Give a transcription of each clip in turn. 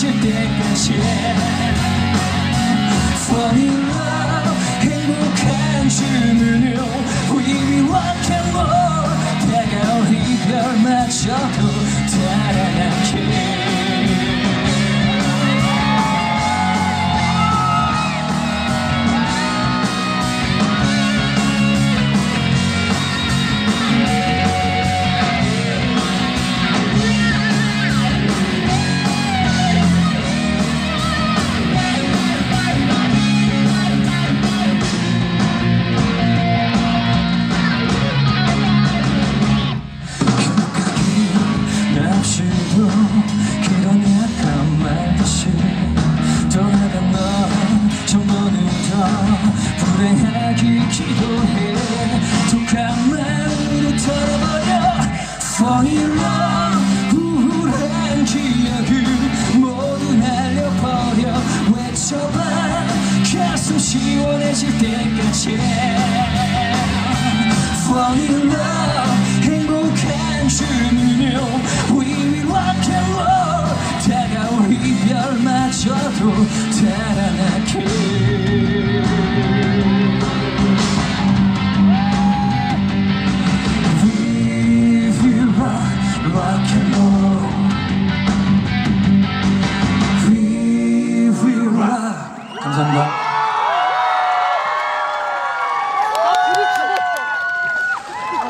시원해질 때까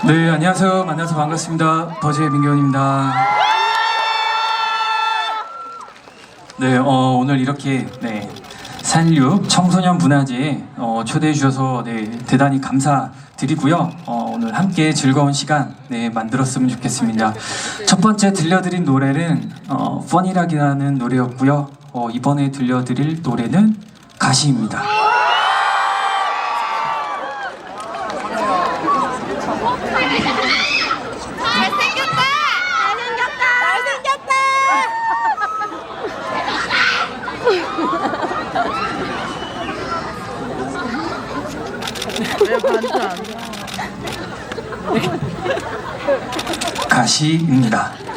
네, 안녕하세요. 만나서 반갑습니다. 버즈의 민경입니다. 네, 어, 오늘 이렇게 네, 산육 청소년 문화제에 어, 초대해 주셔서 네, 대단히 감사드리고요. 어, 오늘 함께 즐거운 시간 네, 만들었으면 좋겠습니다. 첫 번째 들려드린 노래는 어, 펀이라기라는 노래였고요. 어, 이번에 들려드릴 노래는 가시입니다. 잘생겼다! 잘생겼다! 가시입니다.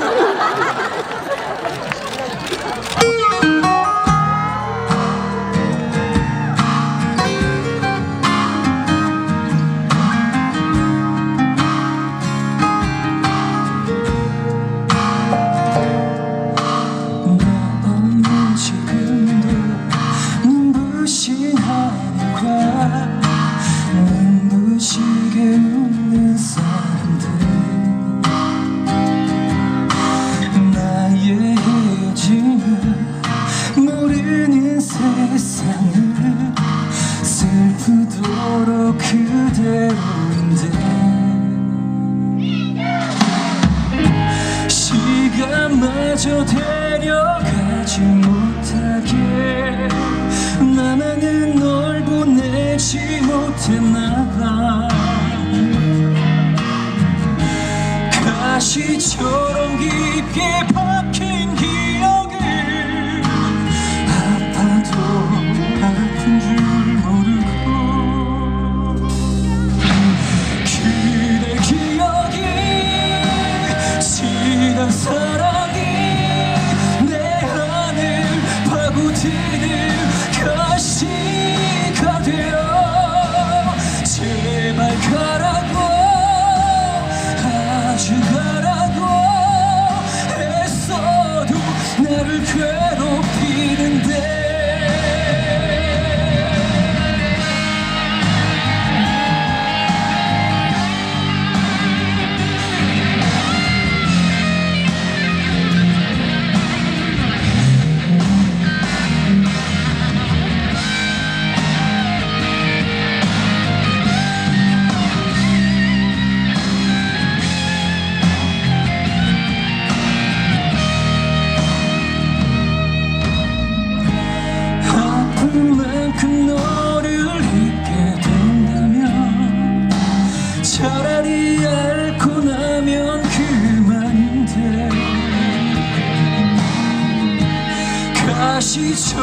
저 데려가지 못하게. 나만은 널 보내지 못했나봐. 가시처럼 깊게 가시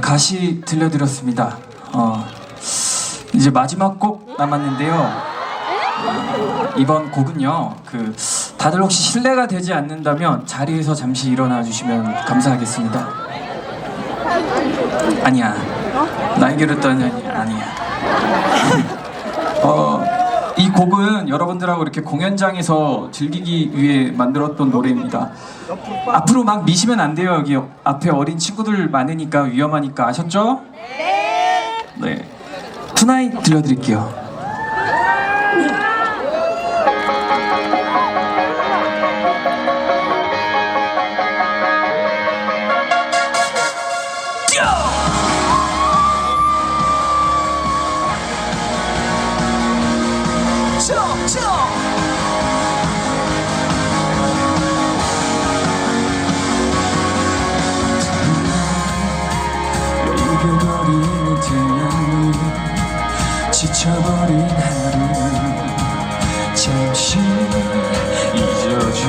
가시 들려드렸습니다. 어, 이제 마지막 곡 남았는데요. 어, 이번 곡은요, 그 다들 혹시 실례가 되지 않는다면 자리에서 잠시 일어나 주시면 감사하겠습니다. 아니야, 날개를 떠는 아니야. 어, 이 곡은 여러분들하고 이렇게 공연장에서 즐기기 위해 만들었던 노래입니다. 앞으로 막 미시면 안 돼요. 여기 앞에 어린 친구들 많으니까 위험하니까 아셨죠? 네. 네. 투나잇 들려드릴게요.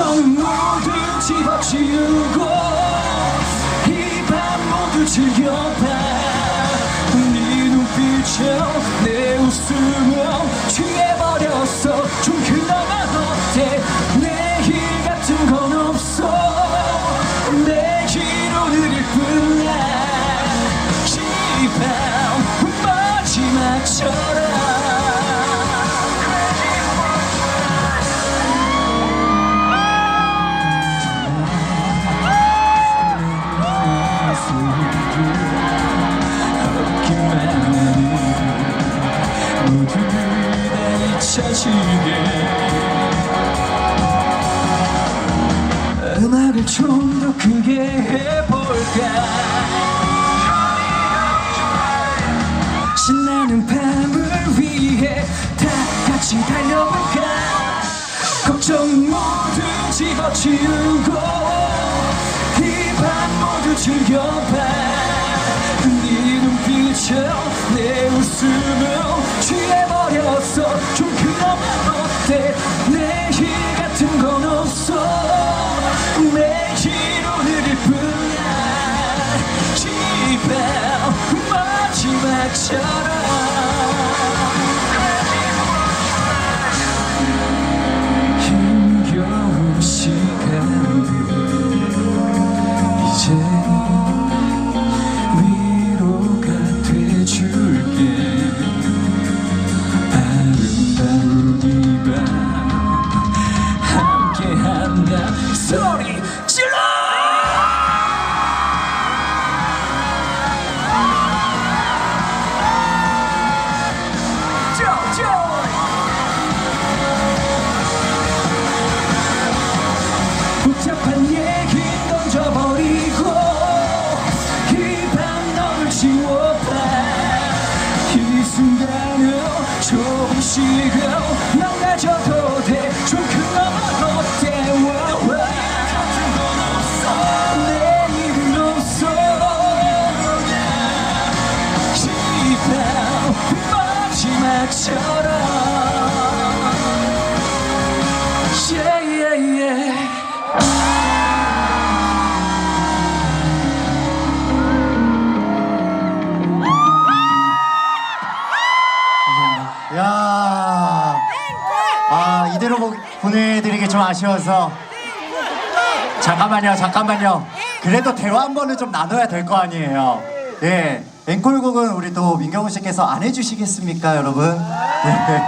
걱정은 모두 집어치우고 이 밤 모두 즐겨봐. 네 눈빛에 내 웃음은 취해버렸어. 좀그 걱정 모두 집어치우고 이밤 모두 즐겨봐. 네 눈빛에 내 웃음을 취해버렸어. 좀 그나마 어때? 내일 같은 건 없어. 내기로 느릴 뿐이야 이밤 마지막처럼 아쉬워서 잠깐만요, 잠깐만요. 그래도 대화 한 번은 좀 나눠야 될 거 아니에요. 예, 앵콜곡은 우리 또 민경훈 씨께서 안 해주시겠습니까, 여러분? 네.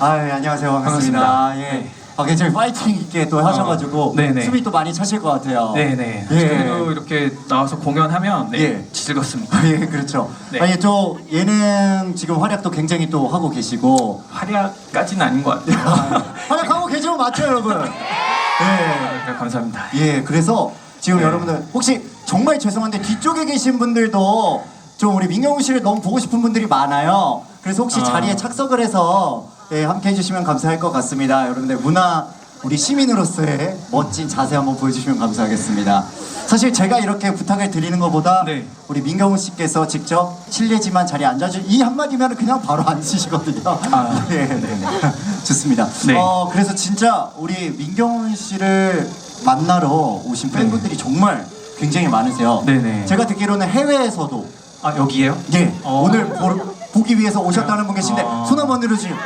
아, 예, 안녕하세요, 반갑습니다. 반갑습니다. 예. 네. 아, 굉장히 파이팅 있게 또 하셔가지고 네네. 숨이 또 많이 차실 것 같아요. 네네. 예. 저희도 이렇게 나와서 공연하면 네, 예. 즐겁습니다. 예, 그렇죠. 네. 아니 또 예능 지금 활약도 굉장히 또 하고 계시고 활약까지는 아닌 것 같아요. 활약하고 계시는 거 맞죠, 여러분? 예. 네, 감사합니다. 예, 그래서 지금 네. 여러분들 혹시 정말 죄송한데 뒤쪽에 계신 분들도 좀 우리 민경훈 씨를 너무 보고 싶은 분들이 많아요. 그래서 혹시 아. 자리에 착석을 해서 예, 함께 해주시면 감사할 것 같습니다. 여러분들 문화 우리 시민으로서의 멋진 자세 한번 보여주시면 감사하겠습니다. 사실 제가 이렇게 부탁을 드리는 것보다 네. 우리 민경훈 씨께서 직접 실례지만 자리에 앉아주 이 한마디면 그냥 바로 앉으시거든요. 아. 네, 네, 네. 좋습니다. 네. 어, 그래서 진짜 우리 민경훈 씨를 만나러 오신 팬분들이 정말 굉장히 많으세요. 네. 네네. 제가 듣기로는 해외에서도 아 여기에요? 예 어. 오늘 보, 보기 위해서 오셨다는 분 계신데 어. 손 한번 들어주세요.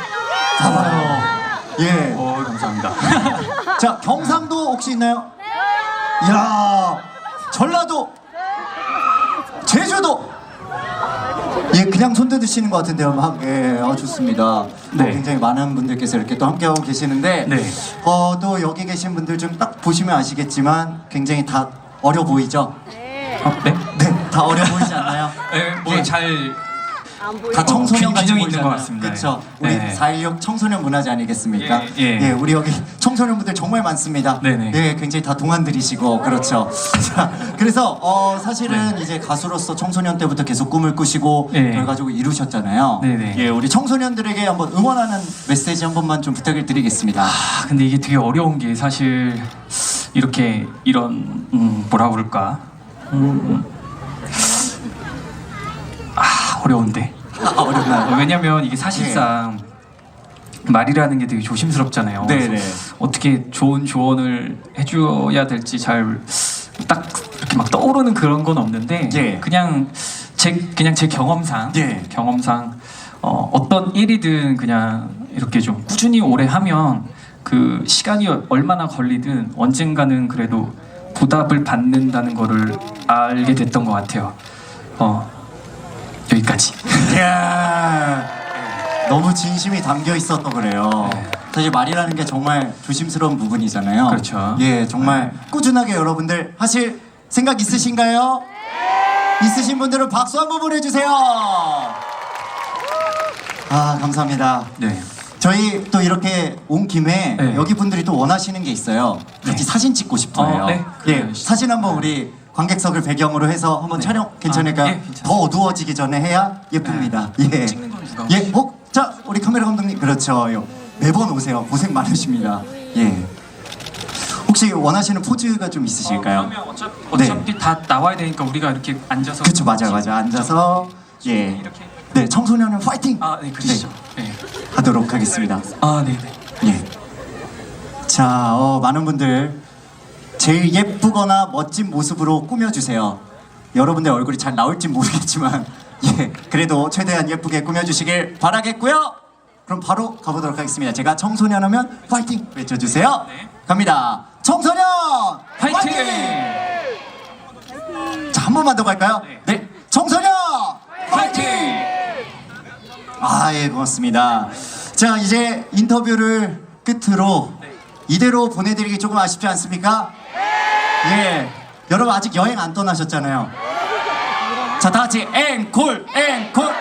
봐봐요. 예. 어 감사합니다. 자 경상도 혹시 있나요? 이야 전라도 제주도 예 그냥 손 드시는 것 같은데요 막, 예 아, 좋습니다 또 네. 굉장히 많은 분들께서 이렇게 또 함께하고 계시는데 네. 어, 또 여기 계신 분들 좀 딱 보시면 아시겠지만 굉장히 다 어려 보이죠? 어, 네? 네 다 어려 보이지 않나요? 네, 예. 뭐잘 다 청소년 균형이 있는 것. 같습니다. 그렇죠. 우리 네. 416 청소년 문화재 아니겠습니까? 예, 예. 우리 여기 청소년분들 정말 많습니다. 네네. 예, 굉장히 다 동안들이시고 그렇죠. 자, 그래서 어, 사실은 네. 이제 가수로서 청소년 때부터 계속 꿈을 꾸시고 예. 그걸 가지고 이루셨잖아요. 네네. 예, 우리 청소년들에게 한번 응원하는 메시지 한 번만 좀 부탁을 드리겠습니다. 아, 근데 이게 되게 어려운 게 사실 이렇게 이런 음, 뭐라 그럴까? 음, 아 어려운데. 아, 어렵나요? 어, 왜냐면 이게 사실상 말이라는 게 되게 조심스럽잖아요. 네네. 그래서 어떻게 좋은 조언을 해줘야 될지 잘 딱 이렇게 막 떠오르는 그런 건 없는데 예. 그냥 제 그냥 제 경험상 예. 경험상 어, 어떤 일이든 그냥 이렇게 좀 꾸준히 오래 하면 그 시간이 얼마나 걸리든 언젠가는 그래도 보답을 받는다는 거를 알게 됐던 것 같아요. 어 여기까지. 이야, 너무 진심이 담겨 있었던 그래요. 사실 말이라는 게 정말 조심스러운 부분이잖아요. 그렇죠. 예, 정말 꾸준하게 여러분들 하실 생각 있으신가요? 있으신 분들은 박수 한번 보내주세요. 아, 감사합니다. 네. 저희 또 이렇게 온 김에 네. 여기 분들이 또 원하시는 게 있어요. 같이 네. 사진 찍고 싶어요. 어, 네. 예, 그래요. 사진 한번 우리 관객석을 배경으로 해서 한번 네. 촬영 괜찮을까요? 아, 예, 괜찮습니다. 더 어두워지기 전에 해야 예쁩니다. 예. 찍는 건 누가 예, 어, 자, 우리 카메라 감독님 그렇죠. 요. 매번 오세요. 고생 많으십니다. 예. 혹시 원하시는 포즈가 좀 있으실까요? 어, 그러면 어차피, 어차피 다 나와야 되니까 우리가 이렇게 앉아서 그렇죠, 맞아, 맞아. 앉아서 예. 이렇게 네, 청소년은 파이팅. 아, 네, 그러시죠. 네. 하도록 하겠습니다. 아, 네, 네. 예. 자, 어, 많은 분들 제일 예쁘거나 멋진 모습으로 꾸며주세요. 여러분들 얼굴이 잘 나올지 모르겠지만, 예, 그래도 최대한 예쁘게 꾸며주시길 바라겠고요. 그럼 바로 가보도록 하겠습니다. 제가 청소년 하면 파이팅 외쳐주세요. 네. 갑니다. 청소년 파이팅! 자, 한 번만 더 갈까요? 네. 네. 청소년 파이팅! 아, 예, 고맙습니다. 자, 이제 인터뷰를 끝으로 이대로 보내드리기 조금 아쉽지 않습니까? 예. 여러분 아직 여행 안 떠나셨잖아요. 자, 다 같이 앵콜, 앵콜.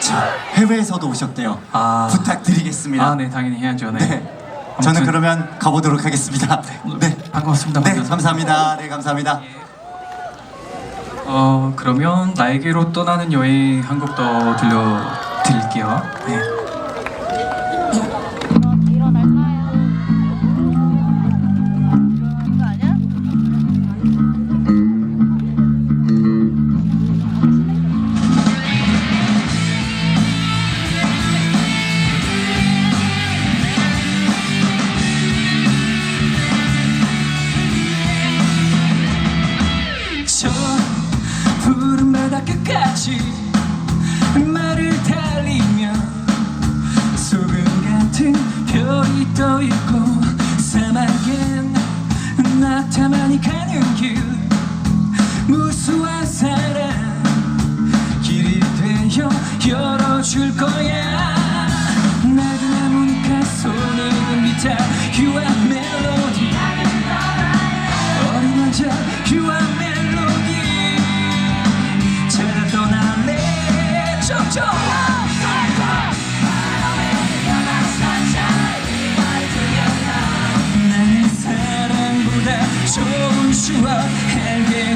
자, 해외에서도 오셨대요. 아. 부탁드리겠습니다. 아, 네, 당연히 해야죠. 네. 네. 저는 아무튼- 그러면 가보도록 하겠습니다. 네. 반갑습니다. 네, 먼저. 감사합니다. 네, 감사합니다. 어, 그러면 나에게로 떠나는 여행 한 곡 더 들려 드릴게요. 네.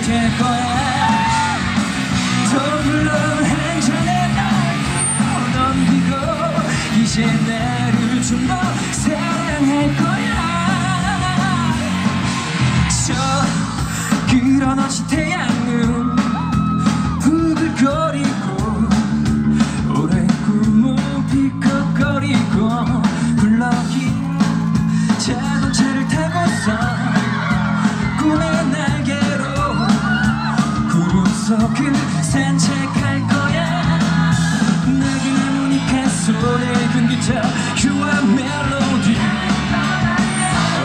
될 거야. 더 물론 한 잔의 날 넘기고 이제 나를 좀 더 사랑할 거야. 저 그런 어치 태양은 부글거리고 오랜 꿈을 삐걱거리고 굴러긴 자동차를 타고서 산책할 거야. 나그네 무늬가 손에 든 기타 유한 멜로디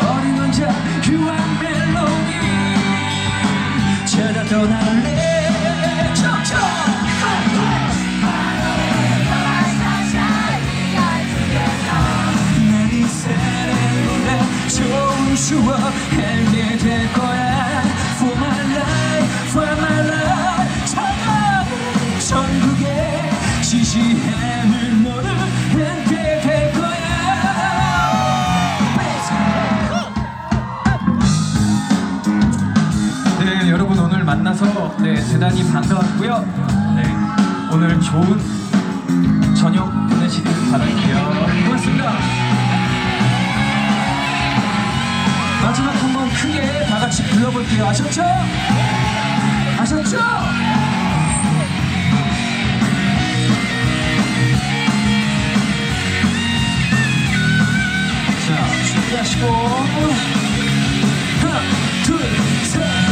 어린 왕자 유한 멜로디 찾아 떠날래. 추억 알게 될 거야 네네 대단히 반가웠고요. 네 오늘 좋은 저녁 보내시길 바랄게요. 고맙습니다. 마지막 한 번 크게 다 같이 불러볼게요. 아셨죠? 아셨죠? 자 준비하시고. 하나 둘셋